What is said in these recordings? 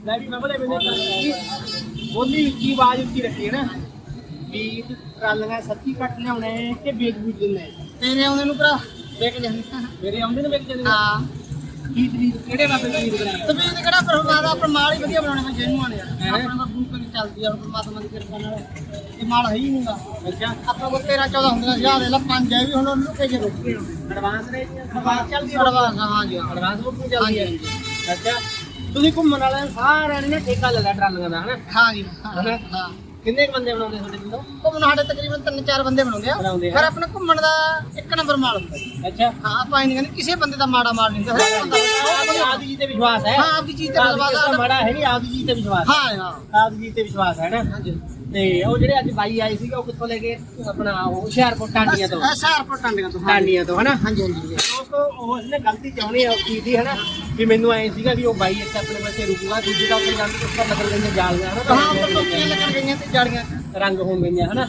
ਲੈ ਵੀ ਮੈਂ ਬਲੇ ਮੈਨੇ ਬੋਲੀ ਉੱਚੀ ਆਵਾਜ਼ ਉੱਚੀ ਰੱਖੀ ਹੈ ਨਾ। ਵੀ ਟਰਾਲੀਆਂ ਸੱਚੀ ਕੱਟ ਲਿਆਉਣੇ ਕਿ ਵੇਚ ਬੂਝ ਨੇ ਤੇਰੇ ਆਉਂਦੇ ਨੂੰ ਭਰਾ। ਦੇਖ ਜਾਂਦੇ ਮੇਰੇ ਆਉਂਦੇ ਨੇ ਵੇਚ ਜਾਂਦੇ ਹਾਂ। ਕੀ ਤਰੀਕ ਕਿਹੜੇ ਬਾਬੇ ਦਾ ਤਰੀਕ ਕਰਾਂਗੇ ਤੇ ਵੀ ਇਹ ਕਿਹੜਾ ਪਰਮਾਤਮਾ ਦਾ ਆਪਣਾ ਮਾਲ ਹੀ ਵਧੀਆ ਬਣਾਉਣੇ ਮੈਂ ਜਿਹਨੂੰ ਆਣੇ? ਆਪਣਾ ਤਾਂ ਬੂਕ ਕਰੀ ਚੱਲਦੀ ਆ ਪਰਮਾਤਮਾ ਦੀ ਕਿਰਪਾ ਨਾਲ। ਇਹ ਮਾਲ ਹੈ ਹੀ ਹੁੰਦਾ ਅੱਛਾ। ਆਪਣਾ ਕੋਲ 13 14 ਹੁੰਦੀਆਂ ਸੀ ਆਹ ਦੇ ਲਾ ਪੰਜ ਹੈ ਵੀ ਹੁਣ ਉਹਨੂੰ ਲੁਕੇ ਜੇ ਰੁਕੇ ਐਡਵਾਂਸ ਨੇ? ਐਡਵਾਂਸ ਚੱਲਦੀ ਅੜਵਾ ਹਾਂ ਜੀ। ਐਡਵਾਂਸ ਬੁਕਿੰਗ ਹਾਂ ਚੱਲਦੀ ਹੈ। ਅੱਛਾ। ਤੁਸੀਂ ਘੁੰਮਣ ਵਾਲਿਆਂ ਸਾਰਿਆਂ ਨੇ ਨਾ ਠੇਕਾ ਲੈ ਲਿਆ ਟਰਾਲੀਆਂ ਦਾ ਹਨਾ? ਹਾਂ ਜੀ ਹਾਂ? ਹਾਂ। ਕਿੰਨੇ ਕੁ ਬੰਦੇ ਬਣਾਉਂਦੇ ਤੁਹਾਡੇ ਪਿੰਡੋਂ? ਘੁੰਮਣ ਸਾਡੇ ਤਕਰੀਬਨ ਤਿੰਨ ਚਾਰ ਬੰਦੇ ਬਣਾਉਂਦੇ ਆ। ਬਣਾਉਂਦੇ ਆ। ਆਪਣਾ ਘੁੰਮਣ ਦਾ ਇੱਕ ਨੰਬਰ ਮਾਲ ਹੁੰਦਾ ਜੀ। ਅੱਛਾ। ਹਾਂ ਆਪਾਂ ਇਹ ਨਹੀਂ ਕਹਿੰਦੇ ਕਿਸੇ ਬੰਦੇ ਦਾ ਮਾੜਾ ਮਾਲ ਨਹੀਂ ਹੁੰਦਾ ਹਰੇਕ ਬੰਦਾ ਆਪਣੀ ਆਪਦੀ ਜੀ ਤੇ ਵਿਸ਼ਵਾਸ ਹੈ। ਹਾਂ ਆਪਦੀ ਚੀਜ਼ ਤੇ ਵਿਸ਼ਵਾਸ। ਤੇ ਮਾੜਾ ਹੈ ਨਹੀਂ ਆਪਦੀ ਜੀ ਤੇ ਵਿਸ਼ਵਾਸ ਹੈ। ਹਾਂ ਹਾਂ। ਆਪਦੀ ਜੀ ਤੇ ਵਿਸ਼ਵਾਸ ਹੈ ਨਾ? ਹਾਂਜੀ। ਤੇ ਉਹ ਜਿਹੜੇ ਅੱਜ ਬਾਈ ਆਏ ਸੀਗੇ ਉਹ ਕਿੱਥੋਂ ਲੈ ਕੇ ਆਪਣਾ ਉਹ ਹੁਸ਼ਿਆਰਪੁਰ ਟਾਂਡੀਆਂ ਤੋਂ। ਟਾਂਡੀਆਂ ਤੋਂ ਹਾਂ। ਟਾਂਡੀਆਂ ਤੋਂ ਹਨਾ? ਹਾਂਜੀ ਹਾਂਜੀ। ਦੋਸਤੋ ਉਹ ਉਸਨੇ ਗਲਤੀ ਚਾਹਣੀ ਦੀ ਹਨਾ? ਵੀ ਮੈਨੂੰ ਐ ਸੀਗਾ ਵੀ ਉਹ ਬਾਈ ਇੱਥੇ ਆਪਣੇ ਬੱਚੇ ਰੁਕੂਗਾ ਦੂਜੀ ਦਾ ਉੱਥੇ ਜਾਂਦੇ ਗਈਆਂ ਜਾਲੀਆਂ ਹਨਾ? ਹਾਂ ਉੱਪਰ ਟੋਪੀਆਂ ਲੱਗਣ ਗਈਆਂ ਤੇ ਜਾਲੀਆਂ। ਰੰਗ ਹੋਣ ਗਈਆਂ ਹਨਾ?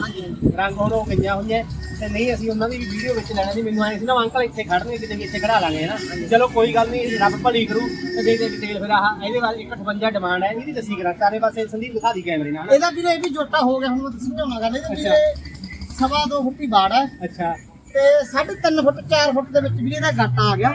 ਰੰਗ ਹੁਣ ਹੋ ਗਈਆਂ ਹੋਈਆਂ ਤੇ ਨਹੀਂ ਅਸੀਂ ਉਹਨਾਂ ਦੀ ਵੀ ਵੀਡੀਓ ਵਿੱਚ ਲੈਣਾ ਸੀ ਮੈਨੂੰ ਐ ਸੀ ਨਾ ਅੰਕਲ ਇੱਥੇ ਖੜਨਗੇ ਕਿਤੇ ਵੀ ਇੱਥੇ ਖੜਾ ਲਾਂਗੇ ਹਨਾ? ਚਲੋ ਕੋਈ ਗੱਲ ਨਹੀਂ ਰੱਬ ਭਲੀ ਕਰੂ ਤੇ ਦੇ ਦੇ ਡਿਟੇਲ ਫਿਰ ਆਹ ਇਹਦੇ ਬਾਅਦ 158 ਡਿਮਾਂਡ ਹੈ ਇਹਦੀ ਦੱਸੀ ਕਰਾਂ ਸਾਰੇ ਪਾਸੇ ਸੰਦੀਪ ਦਿਖਾ ਦੀ ਕੈਮਰੇ ਨਾਲ। ਇਹਦਾ ਵੀਰੇ ਇਹ ਵੀ ਜੋਟਾ ਹੋ ਗਿਆ ਹੁਣ ਮੈਂ ਸਮਝਾਉਣਾ ਗੱਲ ਇਹਦਾ ਵੀਰੇ ਸਵਾ ਦੋ ਫੁੱਟੀ ਬਾੜ ਹੈ। ਅੱਛਾ। ਤੇ 3.5 ਫੁੱਟ 4 ਫੁੱਟ ਦੇ ਵਿੱਚ ਵੀਰੇ ਇਹਦਾ ਗੱਟ ਆ ਗਿਆ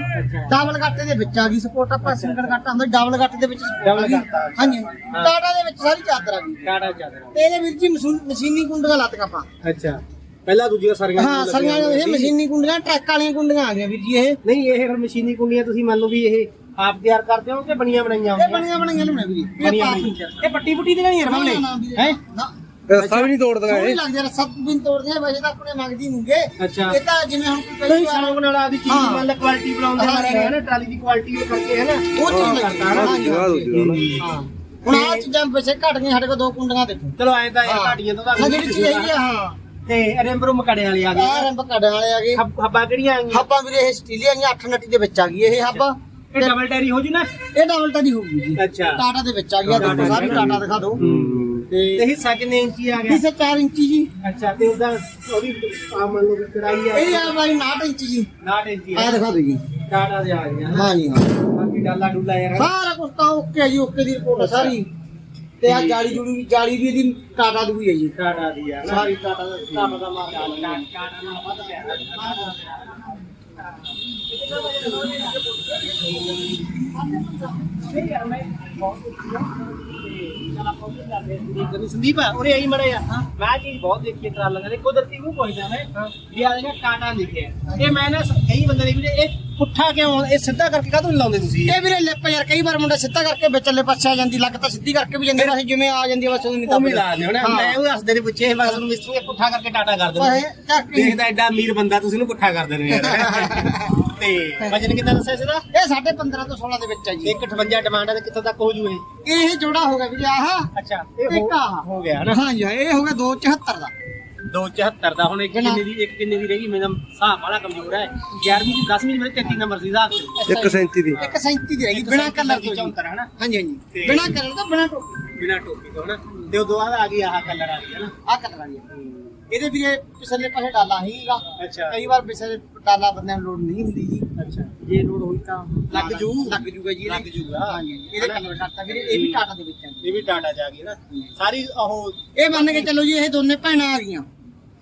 ਡਬਲ ਗੱਟ ਦੇ ਵਿੱਚ ਆ ਗਈ ਸਪੋਰਟ ਆਪਾਂ ਸਿੰਗਲ ਗੱਟ ਹੁੰਦਾ ਡਬਲ ਗੱਟ ਦੇ ਵਿੱਚ support ਆ ਗਈ। ਹਾਂਜੀ। ਟਾਟਾ ਦੇ ਵਿੱਚ ਸਾਰੀ ਚਾਦਰ ਆ ਗਈ। ਕਾੜਾ ਚਾਦਰ ਤੇ ਇਹਦੇ ਵੀਰ ਜੀ ਮਸ਼ੂ- ਮਸ਼ੀਨੀ ਕੁੰਡੀਆਂ ਲੱਤ ਆਪਾਂ। ਅੱਛਾ। ਪਹਿਲਾਂ ਦੂਜੀਆਂ ਸਾਰੀਆਂ ਹਾਂ ਸਰੀਆਂ ਇਹ ਮਸ਼ੀਨੀ ਕੁੰਡੀਆਂ ਟਰੱਕ ਵਾਲੀਆਂ ਕੁੰਡੀਆਂ ਆ ਗਈਆਂ ਵੀਰ ਜੀ ਇਹ। ਨਹੀਂ ਇਹ ਫਿਰ ਮਸ਼ੀਨੀ ਕੁੰਡੀਆਂ ਤੁਸੀਂ ਮੰਨ ਲਓ ਵੀ ਇਹ ਆਪ ਤਿਆਰ ਕਰਦੇ ਹੋ ਕਿ ਬਣੀਆਂ ਬਣਾਈਆਂ ਇਹ ਬਣੀਆਂ ਬਣੀਆਂ ਲਿਆਉਣੇ ਵੀਰੇ। ਇਹ ਬਣੀਆਂ ਇਹ ਪੱਟੀ ਪੁੱਟੀ ਦੀ ਨਹੀਂ ਰਮਲੇ। ਹੈ? ਨਾ ਰਸਤਾ ਵੀ ਨਹੀਂ ਤੋੜਦਾ ਸੋਹਣੀ ਇਹ। ਲੱਗਦੀ ਹੈ ਸਭ ਬਿਨ ਤੋੜਦੇ ਆ ਵੈਸੇ ਤਾਂ ਆਪਣੇ ਮੰਗਦੀ ਨਹੀਂਗੇ ਅੱਛਾ। ਇਹ ਤਾਂ ਜਿਵੇਂ ਹੁਣ ਕੋਈ ਨਹੀਂ ਕਈ ਵਾਰ ਸ਼ੌਂਕ ਨਾਲ ਆਦੀ ਚੀਜ਼ ਹਾਂ। ਮੰਨ ਲੈ ਕੁਆਲਿਟੀ ਬਣਾਉਂਦੇ ਹਾਂ, ਹੈ ਨਾ ਟਰਾਲੀ ਦੀ ਕੁਆਲਿਟੀ ਉਹ ਕਰਕੇ ਹੈ ਨਾ। ਉਹ ਚੀਜ਼ ਲੱਗਦੀ ਕਰਦਾ ਹੈ। ਨਾ। ਜਗ੍ਹਾ ਦੂਜੀ ਹਾਂਜੀ। ਹਾਂ। ਹੁਣ ਆ ਚੀਜ਼ਾਂ ਵੈਸੇ ਘਟ ਗਈਆਂ ਸਾਡੇ ਕੋਲ ਦੋ ਕੁੰਡੀਆਂ ਦੇਖੋ। ਚਲੋ ਐਂ ਤਾਂ ਇਹ ਹਾਂ। ਘਾਟੀਆਂ ਤੋਂ ਤਾਂ ਹਾਂ ਜਿਹੜੀ ਚੀਜ਼ ਹੈਗੀ ਆ ਹਾਂ। ਤੇ ਰਿੰਬਰੂ ਮਕੜੇ ਵਾਲੀ ਆ ਆ ਗਈ ਰੰਬ ਕੜਾਂ ਵਾਲੇ ਆ ਗਏ। ਹੱਬ- ਹੱਬਾਂ ਕਿਹੜੀਆਂ ਆ ਗਈਆਂ? ਹੱਬਾਂ ਵੀਰੇ ਇਹ ਸਟੀਲੀਆਂ ਆਈਆਂ 8 ਨੱਟੀ ਦੇ ਵਿੱਚ ਆ ਗਈ ਇਹ ਹੱਬ। ਇਹ ਡਬਲ ਟੈਰੀ ਹੋ ਜੂ ਨਾ? ਇਹ ਡਬਲ ਟਾਡੀ ਹੋਊਗੀ ਜੀ। ਅੱਛਾ। ਟਾਟਾ ਦੇ ਵਿੱਚ ਆ ਗਿਆ ਦੇਖੋ ਸਾਰੀ ਟਾਟਾ ਦਿਖਾ ਦਿਓ। ਤੇ ਤੇ ਹਿੱਸਾ ਕਿੰਨੇ ਇੰਚੀ ਆ ਗਿਆ? ਇਸੇ 4 ਇੰਚੀ ਜੀ। ਅੱਛਾ ਤੇ ਉਹਦਾ ਉਹਦੀ ਆ ਮੰਨ ਲਓ ਵੀ ਕੜਾਈ ਆ ਇਹ ਆ ਬਾਈ 9 ਇੰਚੀ ਜੀ। 9 ਇੰਚੀ ਆ। ਆ ਦਿਖਾ ਦਿਓ ਜੀ। ਟਾਟਾ ਦੇ ਆ ਗਈਆਂ ਹਾਂ ਜੀ ਹਾਂ। ਬਾਕੀ ਡਾਲਾ ਡੂਲਾ ਯਾਰ। ਸਾਰਾ ਕੁਝ ਤਾਂ ਓਕੇ ਜੀ ਓਕੇ ਦੀ ਰਿਪੋਰਟ ਹੈ ਸਾਰੀ। ਤੇ ਆ ਜਾਲੀ ਜੁੜੀ ਵੀ ਜਾਲੀ ਵੀ ਇਹਦੀ ਟਾਟਾ ਦੀ ਵੀ ਹੈ ਜੀ। ਟਾਟਾ ਦੀ ਆ ਨਾ। ਸਾਰੀ ਟਾਟਾ ਦਾ। ਟਾਟਾ ਦਾ ਮਾਲ ਟਾਟਾ ਨਾਲ ਵੱਧ ਪਿਆ। ਸੰਦੀਪ ਉਰੇ ਆਈ ਮੜੇ ਆ ਮੈਂ ਆਹ ਚੀਜ਼ ਬਹੁਤ ਦੇਖੀ ਟਰਾਲਾਂ ਦੇ ਕੁਦਰਤੀ ਨੂੰ ਪੁੱਛਦਾ ਮੈਂ ਵੀ ਆ ਇਹ ਨਾ ਕਈ ਬੰਦੇ ਨੇ ਵੀ ਇਹ ਪੁੱਠਾ ਕਿਉਂ ਇਹ ਸਿੱਧਾ ਕਰਕੇ ਕਾਹਤੋਂ ਨੀ ਲਾਉਂਦੇ ਤੁਸੀਂ? ਇਹ ਵੀਰੇ ਲਿਪ ਯਾਰ ਕਈ ਵਾਰ ਮੁੰਡਾ ਸਿੱਧਾ ਕਰਕੇ ਵਿਚਲੇ ਪਾਸੇ ਆ ਜਾਂਦੀ ਲੱਗ ਤਾਂ ਸਿੱਧੀ ਕਰਕੇ ਵੀ ਜਾਂਦੀ ਬਸ ਜਿਵੇਂ ਆ ਜਾਂਦੀ ਆ ਬਸ ਉਹ ਨਹੀਂ ਉਹ ਵੀ ਲਾ ਲਿਓ ਨਾ ਹਾਂ। ਮੈਂ ਉਹ ਦੱਸਦੇ ਨੇ ਪੁੱਛੇ ਮੈਂ ਤੁਹਾਨੂੰ ਮਿਸਤਰੀ ਪੁੱਠਾ ਕਰਕੇ ਟਾਟਾ ਕਰ ਦਿੰਦੇ ਇਹ ਚੱਕ ਦੇਖਦਾ ਐਡਾ ਅਮੀਰ ਬੰਦਾ ਤੁਸੀਂ ਇਹਨੂੰ ਪੁੱਠਾ ਕਰ ਦਿੰਦੇ ਯਾਰ। ਤੇ ਵਜਨ ਕਿੰਨਾ ਦੱਸਿਆ ਸੀ ਦਾ ਇਹ ਸਾਡੇ 15 ਤੋਂ 16 ਦੇ ਵਿੱਚ ਹੈ ਜੀ। 158 ਡਿਮਾਂਡ ਹੈ ਤੇ ਕਿੱਥੋਂ ਤੱਕ ਹੋ ਜੂ ਇਹ ਇਹ ਜੋੜਾ ਹੋ ਗਿਆ ਵੀਰੇ ਆਹ ਅੱਛਾ ਇੱਕ ਆਹ। ਹੋ ਗਿਆ ਨਾ ਹਾਂ ਜੀ ਹਾਂ, ਇਹ ਹੋ ਗਿਆ 274 ਦਾ। 274 ਦਾ ਹੁਣ ਇੱਕ ਕਿੰਨੇ ਦੀ ਇੱਕ ਕਿੰਨੇ ਦੀ ਰਹੀ? ਮੇਰਾ ਹਿਸਾਬ ਵਾਲਾ ਕਮਜ਼ੋਰ ਹੈ। 11ਵੀਂ ਦੀ 10ਵੀਂ ਦੀ ਮੇਰੇ 33 ਨੰਬਰ ਸੀ ਹਿਸਾਬ ਚ। ਇੱਕ ਸੈਂਤੀ ਦੀ। ਇੱਕ 37 ਦੀ ਰਹੇਗੀ ਬਿਨਾ ਕਲਰ ਤੋਂ ਜੀ। 74 ਹੈ ਨਾ ਹਾਂਜੀ। ਹਾਂਜੀ ਬਿਨਾ ਕਲਰ ਤੋਂ ਬਿਨਾ ਟੋਪੀ ਬਿਨਾ ਟੋਪੀ ਤੋਂ ਨਾ ਤੇ ਉਹ ਦੋ ਬਾਅਦ ਆ ਗਈ ਆਹ ਕਲਰ ਆ ਗਿਆ ਨਾ ਆ ਕਲਰ ਆ ਗਿਆ ਇਹਦੇ ਵੀਰੇ ਪਿਛਲੇ ਪਾਸੇ ਡਾਲਾ ਹੀਗਾ ਅੱਛਾ। ਕਈ ਵਾਰ ਪਿਛਲੇ ਡਾਲਾ ਬੰਦਿਆਂ ਨੂੰ ਲੋਡ ਨਹੀਂ ਹੁੰਦੀ ਜੀ। ਅੱਛਾ। ਜੇ ਲੋਡ ਹੋਈ ਤਾਂ ਲੱਗ ਜੂ। ਲੱਗ ਜੂਗਾ ਜੀ ਲੱਗ ਜੂਗਾ। ਹਾਂਜੀ ਇਹਦੇ ਕਲਰ ਕਰਤਾ ਵੀਰੇ ਇਹ ਵੀ ਟਾਟਾ ਦੇ ਵਿੱਚ ਹੈ ਇਹ ਵੀ ਟਾਟਾ ਜਾ ਗਈ ਨਾ। ਸਾਰੀ ਉਹ ਇਹ ਮੰਨ ਕੇ ਚੱਲੋ ਜੀ ਇਹ ਦੋਨੇ ਭੈਣਾਂ ਆ ਗਈਆਂ।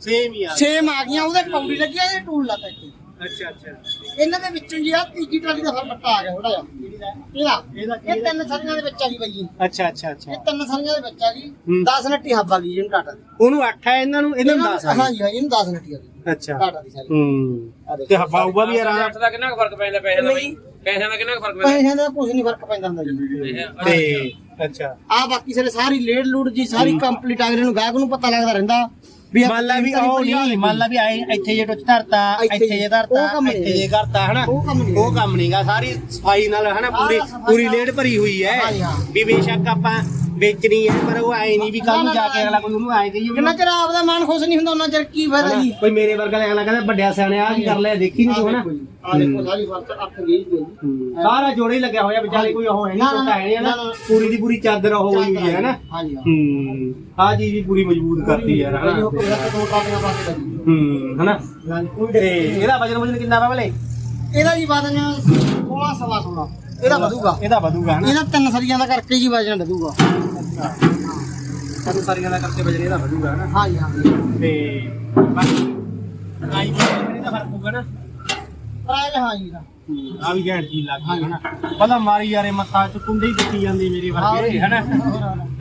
ਸੇਮ ਹੀ ਆ। ਸੇਮ ਆ ਗਈਆਂ ਉਹਦੇ ਪੌੜੀ ਲੱਗੀ ਆ ਇਹ ਟੂਲ ਲੱਗਾ ਇੱਥੇ। ਅੱਛਾ ਅੱਛਾ। ਇਹਨਾਂ ਦੇ ਵਿੱਚੋਂ ਜੀ ਆ ਤੀਜੀ ਟਰਾਲੀ ਦਾ ਫਰ ਬੱਟਾ ਆ ਗਿਆ ਥੋੜਾ ਜਿਹਾ। ਇਹਦਾ। ਇਹ ਤਿੰਨ ਸਰੀਆਂ ਦੇ ਵਿੱਚ ਆ ਗਈ ਬਾਈ ਜੀ। ਅੱਛਾ ਅੱਛਾ ਅੱਛਾ। ਇਹ ਤਿੰਨ ਸਰੀਆਂ ਦੇ ਵਿੱਚ ਆ ਗਈ। ਹੂੰ। 10 ਨੱਟੀ ਹੱਬ ਆ ਗਈ ਜਿਹਨੂੰ ਟਾਟਾ ਦੀ। ਉਹਨੂੰ 8 ਹੈ ਇਹਨਾਂ ਨੂੰ ਇਹਨਾਂ ਨੂੰ 10 ਹਾਂ ਜੀ ਹਾਂ ਇਹਨੂੰ 10 ਨੱਟੀ ਆ ਗਈ। ਅੱਛਾ। ਟਾਟਾ ਦੀ ਸਾਰੀ। ਹੂੰ। ਤੇ ਹੱਬਾ ਉਬਾ ਵੀ ਆਰਾਮ ਅੱਠ ਦਾ ਕਿੰਨਾ ਕੁ ਫ਼ਰਕ ਪੈਂਦਾ ਪੈਸੇ ਦਾ ਬਈ? ਪੈਸਿਆਂ ਦਾ ਕਿੰਨਾ ਕੁ ਫ਼ਰਕ ਪੈਂਦਾ? ਪੈਸਿਆਂ ਦਾ ਕੁਝ ਨਹੀਂ ਫ਼ਰਕ ਪੈਂਦਾ ਹੁੰਦਾ ਜੀ। ਤੇ ਅੱਛਾ। ਆ ਬਾਕੀ ਸਾਰੇ ਸਾਰੀ ਲੇਡ ਲੂਡ ਜੀ ਸਾਰੀ ਕੰਪਲੀਟ ਅਗਲੇ ਨੂੰ ਗਾਹਕ ਨੂੰ ਪਤਾ ਲੱਗਦਾ ਰਹਿੰਦਾ। ਵੀ ਮੰਨ ਲਾ ਵੀ ਉਹ ਨਹੀਂ ਮੰਨ ਲਾ ਵੀ ਆਏ ਇੱਥੇ ਜੇ ਟੁੱਚ ਧਰਤਾ ਇੱਥੇ ਇੱਥੇ ਜੇ ਧਰਤਾ ਉਹ ਕੰਮ ਨਹੀਂ। ਇੱਥੇ ਜੇ ਕਰਤਾ ਹਨਾ? ਉਹ ਕੰਮ ਨਹੀਂਗਾ ਸਾਰੀ ਸਫ਼ਾਈ ਨਾਲ ਹਨਾ ਪੂਰੀ ਪੂਰੀ। ਲੇਡ ਭਰੀ ਹੋਈ ਹਾਂ। ਵੀ ਬੇਸ਼ੱਕ ਆਪਾਂ ਵੇਚਣੀ ਹੈ ਪਰ ਉਹ ਆਏ ਨਹੀਂ ਵੀ ਕੱਲ ਨੂੰ ਜਾ ਕੇ ਅਗਲਾ ਕੋਈ ਉਹਨੂੰ ਆਏ ਕਹੀਏ ਜਿੰਨਾ ਚਿਰ ਆਪਦਾ ਮਨ ਖੁਸ਼ ਨਹੀਂ ਹੁੰਦਾ ਉਹਨਾਂ ਚਿਰ ਕੀ ਫਾਇਦਾ ਜੀ? ਕੋਈ ਮੇਰੇ ਵਰਗਾ ਅਗਲਾ ਕਹਿੰਦਾ ਵੱਡਿਆ ਸਿਆਣਿਆ ਆ ਕੀ ਕਰ ਲਿਆ ਦੇਖੀ ਨਹੀਂ ਤੂੰ ਨਾ ਆ ਦੇਖੋ ਸਾਰੀ ਵਰਤ ਅੱਖ ਗਈ ਜੀ। ਸਾਰਾ ਜੋੜੇ ਲੱਗਿਆ ਹੋਇਆ ਵਿਚਾਲੇ ਕੋਈ ਉਹ ਹੈ ਨਹੀਂ ਛੋਟਾ ਹੈ ਨਾ ਪੂਰੀ ਦੀ ਪੂਰੀ ਚਾਦਰ ਉਹ ਹੋਈ ਹੈ ਨਾ ਹਾਂਜੀ ਹੂੰ। ਆ ਜੀ ਵੀ ਪੂਰੀ ਮਜ਼ਬੂਤ ਕਰਤੀ ਯਾਰ ਹਨਾ? ਹੂੰ। ਹਨਾ? ਇਹਦਾ ਵਜਨ ਵਜਨ ਕਿੰਨਾ ਪਾ ਭਲੇ? ਇਹਦਾ ਜੀ ਵਜਨ 16 17 ਹਾਂ ਇਹਦਾ ਵਧੂਗਾ। ਇਹਦਾ ਵਧੂਗਾ ਨਾ ਇਹਦਾ ਤਿੰਨ ਸਰੀਆਂ ਦਾ ਕਰਕੇ ਜੀ ਵਜਨ ਵਧੂਗਾ। ਤਿੰਨ ਸਰੀਆਂ ਦਾ ਕਰਕੇ ਵਜਨ ਇਹਦਾ ਵਧੂਗਾ ਨਾ ਹਾਂ ਜੀ ਹਾਂ ਤੇ ਬਾਕੀ ਆਈ ਦਾ ਫ਼ਰਕ ਹੋਊਗਾ ਨਾ? ਪ੍ਰਾਇਲ ਹਾਂ ਜੀ ਦਾ ਆ ਵੀ ਗੈਰ ਚੀਜ਼ ਲੱਗ ਗਈ ਹਨਾ। ਪਹਿਲਾਂ ਮਾਰੀ ਯਾਰੇ ਮੱਥਾ ਚ ਕੁੰਡੇ ਹੀ ਦਿੱਤੀ ਜਾਂਦੀ ਮੇਰੇ ਵਰਗੇ ਹਨਾ।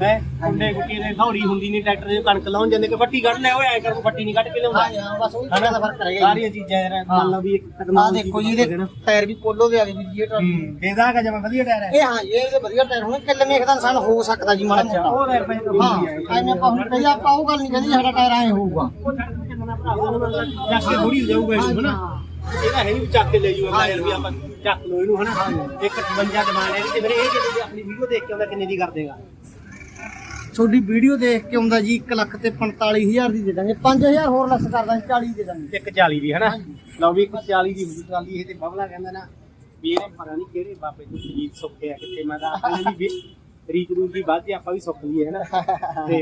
ਹੈ ਕੁੰਡੇ ਗੁੱਟੀ ਦੇ ਥੌੜੀ ਹੁੰਦੀ ਨਹੀਂ ਟਰੈਕਟਰ ਦੇ ਕਣਕ ਲਾਉਣ ਜਾਂਦੇ ਕਿ ਫੱਟੀ ਕੱਢ ਲਿਆ ਓਏ ਐ ਕਰ ਫੱਟੀ ਨਹੀਂ ਕੱਢ ਕੇ ਲਿਆਉਂਦਾ। ਹਾਂ ਬਸ ਉਹ ਦਾ ਫ਼ਰਕ ਰਹਿ ਗਿਆ ਸਾਰੀਆਂ ਚੀਜ਼ਾਂ ਯਾਰ ਮੰਨ ਲਓ ਵੀ ਇੱਕ ਆ technology ਦੇਖੋ ਜੀ ਇਹਦੇ ਟਾਇਰ ਵੀ ਪੋਲੋ ਦੇ ਆ ਗਏ ਵੀ ਜੀ ਇਹ ਟਰਾਲੀ ਇਹਦਾ ਕਾ ਜਮਾ ਵਧੀਆ ਟਾਇਰ ਹੈ। ਇਹ ਹਾਂ ਇਹ ਤੇ ਵਧੀਆ ਟਾਇਰ ਹੋਣੇ ਕਿੱਲੇ ਮੇਖ ਦਾ ਇਨਸਾਨ ਹੋ ਸਕਦਾ ਜੀ ਮਾੜਾ ਮੋਟਾ। ਉਹ ਟਾਇਰ ਪੈ ਹਾਂ ਐਵੇਂ ਆਪਾਂ ਹੁਣ ਕਹੀਏ ਆਪਾਂ ਉਹ ਗੱਲ ਨਹੀਂ ਕਹਿੰਦੇ ਸਾਡਾ ਟਾਇਰ ਐ ਹੋਊਗਾ। ਚੱਕ ਕੇ ਥੋੜੀ ਜਾਊਗਾ ਇਹਨੂੰ ਹਨਾ। ਇਹਦਾ ਹੈ ਨਹੀਂ ਚੱਕ ਕੇ ਲੈ ਜੂਗਾ ਟਾਇਰ ਵੀ ਆਪਾਂ ਚੱਕ ਲੋ ਇਹਨੂੰ ਹਨਾ। ਇੱਕ 52 ਡਿਮਾਂਡ ਹੈ ਤੇ ਫਿਰ ਇਹ ਕਿੰਨੇ ਦੀ ਆਪਣੀ ਵੀਡੀਓ ਦੇਖ ਕੇ ਆਉਂਦਾ ਕਿੰਨੇ ਦੀ ਕਰ ਦੇਗਾ? ਤੁਹਾਡੀ ਵੀਡੀਓ ਦੇਖ ਕੇ ਆਉਂਦਾ ਜੀ 1 ਲੱਖ ਤੇ 45000 ਦੀ ਦੇ ਦਾਂਗੇ। 5000 ਹੋਰ ਲੈਸ ਕਰ ਦਾਂਗੇ 40 ਦੇ ਦਾਂਗੇ। ਇੱਕ 40 ਦੀ ਹਨਾ? ਲਓ ਵੀ ਇੱਕ 40 ਦੀ ਹੁੰਦੀ ਟਰਾਲੀ ਇਹ ਤੇ ਬਬਲਾ ਕਹਿੰਦਾ ਨਾ ਵੀ ਇਹਨੇ ਪਤਾ ਨਹੀਂ ਕਿਹੜੇ ਬਾਬੇ ਤੋਂ ਜੀਤ ਸੁੱਕੇ ਆ ਕਿੱਥੇ ਮੈਂ ਤਾਂ ਆਪਣੇ ਵੀ ਰੀਤ ਰੂਤ ਦੀ ਬਾਅਦ ਆਪਾਂ ਵੀ ਸੁੱਕ ਲਈਏ ਹਨਾ? ਤੇ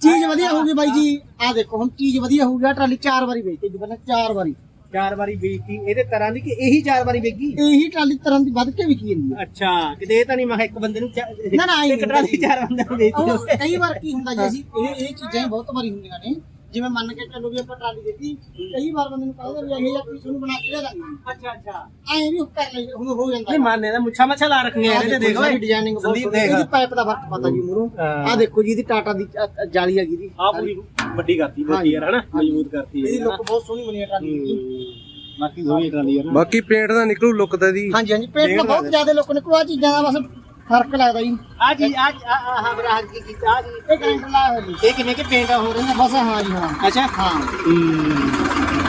ਚੀਜ਼ ਵਧੀਆ ਹੋਊਗੀ ਬਾਈ ਜੀ ਆ ਦੇਖੋ ਹੁਣ ਚੀਜ਼ ਵਧੀਆ ਹੋਊਗੀ ਟਰਾਲੀ ਚਾਰ ਵਾਰੀ ਵੇਚਤੀ ਜੀ ਪਹਿਲਾਂ ਚਾਰ ਵਾਰੀ। ਚਾਰ ਵਾਰੀ ਵੇਚਤੀ ਇਹਦੇ ਤਰ੍ਹਾਂ ਦੀ ਕਿ ਇਹੀ ਚਾਰ ਵਾਰੀ ਵੇਚੀ? ਇਹੀ ਟਰਾਲੀ ਤਰ੍ਹਾਂ ਦੀ ਵੱਧ ਕੇ ਵਿਕੀ ਜਾਂਦੀ ਹੈ। ਅੱਛਾ ਕਿਤੇ ਇਹ ਤਾਂ ਨਹੀਂ ਮੈਂ ਕਿਹਾ ਇੱਕ ਬੰਦੇ ਨੂੰ ਚਾ- ਨਾ, ਨਾ, ਆਈਂ ਇੱਕ ਟਰਾਲੀ ਚਾਰ ਬੰਦਿਆਂ ਨੂੰ ਵੇਚੀ ਉਹ ਕਈ ਵਾਰ ਕੀ ਹੁੰਦਾ ਜੀ ਅਸੀਂ ਇਹ ਇਹ ਚੀਜ਼ਾਂ ਬਹੁਤ ਵਾਰੀ ਹੁੰਦੀਆਂ ਨੇ। ਜਿਵੇਂ ਮੰਨ ਕੇ ਚੱਲੋ ਵੀ ਆਪਾਂ ਟਰਾਲੀ ਦਿੱਤੀ ਕਈ ਵਾਰ ਬੰਦੇ ਨੂੰ ਕਹਿੰਦਾ ਵੀ ਇਹ ਜਾਂ ਨੂੰ ਬਣਾ ਕੇ ਦੇ ਦਾਂਗੇ। ਅੱਛਾ ਅੱਛਾ। ਐਂ ਵੀ ਕਰ ਲਈ ਹੁਣ ਹੋ ਜਾਂਦਾ। ਨਹੀਂ ਮਾਨੇ ਦਾ ਮੁੱਛਾਂ ਮੱਛਾ ਲਾ ਰੱਖੀਆਂ ਇਹਦੇ ਤੇ ਦੇਖ ਓਏ ਡਿਜ਼ਾਈਨਿੰਗ ਬਹੁਤ ਸੰਦੀਪ ਸੋਹਣੀ ਦੇਖ। ਇਹਦੀ ਪਾਈਪ ਦਾ ਫ਼ਰਕ ਪਤਾ ਜੀ ਮੂਰੋਂ ਹਾਂ। ਆ ਦੇਖੋ ਜੀ ਇਹਦੀ ਟਾਟਾ ਦੀ ਜਾਲੀ ਹੈਗੀ ਦੀ ਆ ਪੂਰੀ ਵੱਡੀ ਕਰਤੀ ਵੱਡੀ ਯਾਰ ਹਨਾ? ਮਜ਼ਬੂਤ ਕਰਤੀ ਇਹਦੀ ਹੈ ਲੁੱਕ ਬਹੁਤ ਸੋਹਣੀ ਬਣੀ ਹੈ ਟਰਾਲੀ ਦੀ ਹੂੰ। ਬਾਕੀ ਦੋਵੇਂ ਟਰਾਲੀ ਯਾਰ ਬਾਕੀ ਪੇਂਟ ਦਾ ਨਿਕਲੂ ਲੁੱਕ ਦਾ ਦੀ ਹਾਂਜੀ ਹਾਂਜੀ ਪੇਟ ਤਾਂ ਬਹੁਤ ਜ਼ਿਆਦਾ ਲੋਕਾਂ ਨੇ ਕੋਈ ਆਹ ਚੀਜ਼ਾਂ ਦਾ ਬਸ ਫ਼ਰਕ ਲੱਗਦਾ ਜੀ। ਆ ਜੀ ਆ ਆ ਮੇਰਾ ਹੱਥ ਕੀ ਕੀਤਾ ਆ ਜੀ। ਇਹ ਕਰੰਟ ਲਾਇਆ ਹੋਇਆ ਜੀ ਇਹ ਕਿਵੇਂ ਕਿ ਪੇਂਟ ਹੋ ਰਿਹਾ ਬਸ ਹਾਂ ਜੀ ਹਾਂ। ਅੱਛਾ। ਹਾਂ।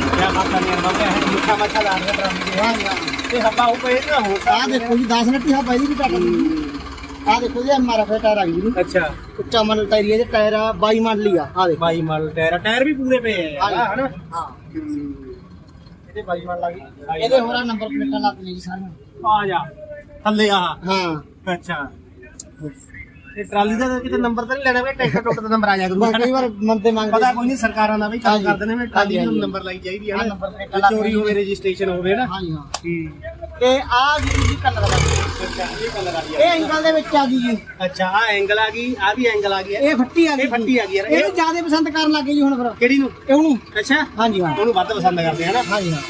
ਕਿਆ ਬਾਤ ਹੈ ਯਾਰ ਬਾਬਾ ਹੈ ਮੁੱਛਾਂ ਮੱਛਾ ਲਾ ਰਿਹਾ ਦੇ ਹਾਂ ਜੀ ਹਾਂ। ਤੇ ਹੱਬਾ ਉਹ ਪਏ ਨਾ ਹੋ ਆ ਦੇਖੋ ਜੀ 10 ਨੱਟੀ ਹਾਂ ਬਾਈ ਦੀ ਵੀ ਟਾਟਾ ਦੀ ਆ ਦੇਖੋ ਜੀ ਐਮ ਆਰ ਐਫ ਟਾਇਰ ਆ ਗਈ ਜੀ। ਅੱਛਾ। ਉੱਚਾ ਮਾਡਲ ਟਾਇਰ ਇਹਦੇ ਟਾਇਰ ਆ 22 ਮਾਡਲ ਆ ਆ ਦੇਖੋ। ਬਾਈ ਮਾਡਲ ਟਾਇਰ ਟਾਇਰ ਵੀ ਪੂਰੇ ਪਏ ਆ ਹਨਾ? ਹਾਂ। ਇਹਦੇ 22 ਮਾਡਲ ਆ ਗਈ ਇਹਦੇ ਹੋਰਾਂ ਨੰਬਰ ਪਲੇਟਾਂ ਲੱਗਦੀਆਂ ਜੀ ਸਾਰੀਆਂ ਆ ਜਾ। ਥੱਲੇ ਆ। ਹਾਂ। ਅੱਛਾ। ਇਹ ਟਰਾਲੀ ਦਾ ਤਾਂ ਕਿਤੇ ਨੰਬਰ ਤਾਂ ਨਹੀਂ ਲੈਣਾ ਵੀ ਟਰੈਕਟਰ ਟੁੱਟ ਦਾ ਨੰਬਰ ਆ ਜਾ ਬਸ ਕਈ ਵਾਰ ਮੰਦੇ ਮੰਗਦੇ ਪਤਾ ਕੋਈ ਨਹੀਂ ਸਰਕਾਰਾਂ ਦਾ ਵੀ ਕੰਮ ਹਾਂਜੀ। ਕਰਦੇ ਨੇ ਵੀ ਟਰਾਲੀ ਹਾਂਜੀ, ਨੂੰ ਹਾਂਜੀ। ਨੰਬਰ ਲਾਈ ਚਾਹੀਦੀ ਹੈ ਹਾਂ, ਨਾ ਨੰਬਰ ਪਲੇਟਾਂ ਜੇ ਲੱਗ ਚੋਰੀ ਹੋਵੇ ਰਜਿਸਟ੍ਰੇਸ਼ਨ ਹੋਵੇ ਨਾ ਹਾਂ ਜੀ ਹਾਂ। ਹੂੰ। ਤੇ ਆ ਜੀ ਜੀ ਕਲਰ ਦਾ ਅੱਛਾ ਇਹ ਕਲਰ ਆ ਇਹ ਐਂਗਲ ਦੇ ਵਿੱਚ ਆ ਗਈ ਜੀ। ਅੱਛਾ ਆ ਐਂਗਲ ਆ ਗਈ ਆ ਵੀ ਐਂਗਲ ਆ ਗਿਆ ਇਹ ਫੱਟੀ ਆ ਗਈ ਇਹ ਫੱਟੀ ਆ ਗਈ ਯਾਰ। ਇਹ ਜ਼ਿਆਦਾ ਪਸੰਦ ਕਰਨ ਲੱਗੇ ਜੀ ਹੁਣ ਫਿਰ। ਕਿਹੜੀ ਨੂੰ? ਇਹਨੂੰ ਅੱਛਾ। ਹਾਂ ਜੀ ਹਾਂ। ਉਹਨੂੰ ਵੱਧ ਪਸੰਦ ਕਰਦੇ ਆ ਨਾ। ਹਾਂ। ਜੀ ਹਾਂ।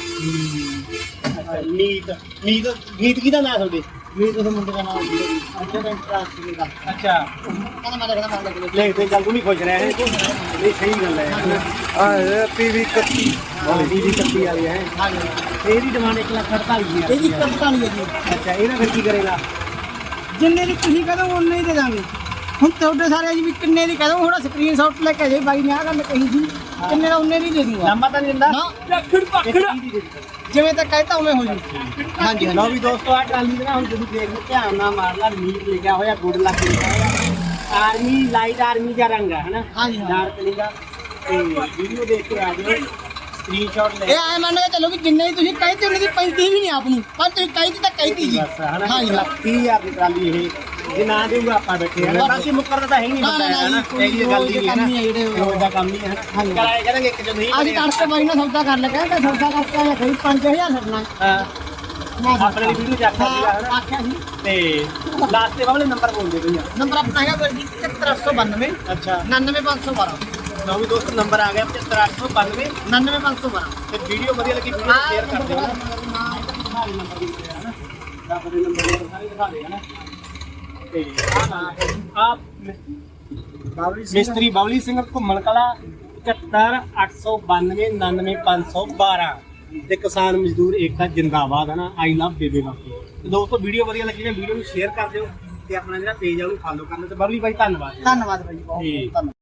ਅੱਛਾ ਨੀਤ ਨੀਤ ਨੀਤ ਕਿਹਦਾ ਨਾਂ ਤੁਹਾਡੇ? ਵੀ ਤੁਸੀਂ ਮੁੰਡੇ ਦਾ ਨਾਮ ਜੀ ਅੱਛਾ ਤਾਂ ਇੰਟਰਸਟ ਦਾ ਅੱਛਾ। ਕਹਿੰਦਾ ਮੈਂ ਦੇਖਦਾ ਮੰਨ ਲੱਗੇ ਲੈ ਤੇ ਚੱਲ ਤੂੰ ਵੀ ਖੁਸ਼ ਰਹਿ। ਇਹ ਸਹੀ ਗੱਲ ਹੈ। ਆ ਇਹ ਪੀਵੀ 31 ਹਾਂ ਦੀ ਦੀ ਕੱਤੀ ਵਾਲੀ ਹੈ। ਹਾਂ ਜੀ ਇਹਦੀ ਡਿਮਾਂਡ 1 ਲੱਖ 48000 ਇਹਦੀ ਕਪਤਾਂ ਨਹੀਂ ਹੈ ਜੀ। ਅੱਛਾ ਇਹਦਾ ਫਿਰ ਕੀ ਕਰੇਗਾ? ਜਿੰਨੇ ਦੀ ਤੁਸੀਂ ਕਹਦੋ ਉਨੇ ਹੀ ਦੇ ਦਾਂਗੇ। ਹੁਣ ਤੁਹਾਡੇ ਸਾਰੇ ਜੀ ਵੀ ਕਿੰਨੇ ਦੀ ਕਹਦੋ ਹੁਣ ਸਕਰੀਨਸ਼ਾਟ ਲੈ ਕੇ ਜੇ ਬਾਈ ਨੇ ਆ ਗੱਲ ਕਹੀ ਸੀ। ਕਿੰਨੇ ਦਾ ਉਨੇ ਦੀ ਦੇ ਦੂੰਗਾ। ਲੰਬਾ ਤਾਂ ਨਹੀਂ ਦਿੰਦਾ। ਨਾ। ਲੱਖੜ ਪੱਖੜ ਜਿਵੇਂ ਤਾਂ ਕਹਿਤਾ ਉਵੇਂ ਹੋ ਜੀ ਹਾਂਜੀ ਲਓ ਵੀ ਦੋਸਤੋ ਆ ਟਰਾਲੀ ਦੇ ਨਾ ਹੁਣ ਤੁਸੀਂ ਦੇਖ ਲਓ ਧਿਆਨ ਨਾਲ ਮਾਰ ਲਾ ਨੀਟ ਲਿਖਿਆ ਹੋਇਆ ਗੁੱਡ ਲੱਕ ਲਿਖਿਆ ਹੋਇਆ। ਆਰਮੀ ਲਾਈਟ ਆਰਮੀ ਦਾ ਰੰਗ ਹੈ ਹਨਾ? ਹਾਂਜੀ। ਡਾਰਕ ਲਿਖਾ ਤੇ ਵੀਡੀਓ ਦੇਖ ਕੇ ਆ ਜਾਓ। ਸਕਰੀਨਸ਼ਾਟ ਲੈ ਇਹ ਐ ਮੰਨ ਕੇ ਚੱਲੋ ਵੀ ਜਿੰਨੇ ਦੀ ਤੁਸੀਂ ਕਹਿਤੀ ਉਹਨੇ ਦੀ ਪੈਂਦੀ ਵੀ ਨਹੀਂ ਆਪ ਨੂੰ। ਪਰ ਤੁਸੀਂ ਕਹਿਤੀ ਤਾਂ ਕਹਿਤੀ ਜੀ। ਬਸ ਹਨਾ? ਹਾਂਜੀ, ਹਾਂ। ਲੱਖ 30000 ਦੀ ਟਰਾਲੀ ਇਹ। ਜੇ ਨਾ ਦੇਊਗਾ ਆਪਾਂ ਬੈਠੇ ਹਨਾ ਬਾਕੀ ਮੁੱਕਰਦਾ ਤਾਂ ਹੈ ਹੀ ਨਹੀਂ ਨਾ, ਬੰਦਾ ਨਾ, ਹਨਾ? ਕੋਈ ਇਹ ਗੱਲ ਰੋਜ਼ ਦੇ ਹੀ ਹੈ ਕੰਮ ਨਾ। ਹੀ ਆ ਜਿਹੜੇ ਉਹ- ਰੋਜ਼ ਦਾ ਕੰਮ ਹੀ ਹੈ ਹਨਾ? ਹਾਂਜੀ। ਕਰਾਏ ਕਰਾਂਗੇ ਇੱਕ ਜੋ ਨਹੀਂ ਅੱਜ ਬਣਿਆ। ਤੜਕੇ ਬਾਈ ਨਾਲ ਸੌਦਾ ਕਰ ਲਿਆ ਕਹਿੰਦਾ ਸੌਦਾ ਕਰਕੇ ਆਇਆ ਕੋਈ 5000 ਛੱਡਣਾ ਹਾਂ। ਮੈਂ ਆਪਣੇ ਲਈ ਵੀਡੀਓ ਚੱਕ ਸੀਗਾ ਹਾਂ, ਹਨਾ? ਆਖਿਆ ਸੀ। ਤੇ ਲਾਸਟ ਤੇ ਵਾਲੇ ਨੰਬਰ ਬੋਲਦੇ ਭਈਆ ਨੰਬਰ ਆਪਣਾ ਹੈਗਾ ਵੀਰ ਜੀ 7892 ਅੱਛਾ। 99512 ਲਓ ਵੀ ਦੋਸਤੋ ਨੰਬਰ ਆ ਗਿਆ 75892 99512 ਤੇ ਵੀਡੀਓ ਵਧੀਆ ਲੱਗੀ ਵੀਡੀਓ ਨੂੰ ਸ਼ੇਅਰ ਕਰ ਦਿਓ ਸਾਰੇ ਨੰਬਰ ਵੀ ਦਿਖਾ ਹਨਾ ਰੱਬ ਦੇ ਨੰਬਰ ਸਾਰੇ ਦਿਖਾ ਦੇ ਹਨਾ ਤੇ ਆ ਮਿਸਤਰੀ ਬਬਲੀ ਸਿੰਘ ਘੁੰਮਣ ਕਲਾ 71892 99512 ਤੇ ਕਿਸਾਨ ਮਜ਼ਦੂਰ ਏਕਤਾ ਜਿੰਦਾਬਾਦ ਹਨਾ ਆਈ ਲਵ ਬੇਬੇ ਬਾਪੂ ਤੇ ਦੋਸਤੋ ਵੀਡੀਓ ਵਧੀਆ ਲੱਗੀ ਨਾ ਵੀਡੀਓ ਨੂੰ ਸ਼ੇਅਰ ਕਰ ਦਿਓ ਤੇ ਆਪਣਾ ਜਿਹੜਾ ਪੇਜ ਆ ਉਹਨੂੰ ਫਾਲੋ ਕਰ ਲਓ ਤੇ ਬਬਲੀ ਬਾਈ ਧੰਨਵਾਦ ਧੰਨਵਾਦ ਬਾਈ ਬਹੁਤ ਜੀ। ਧੰਨਵਾਦ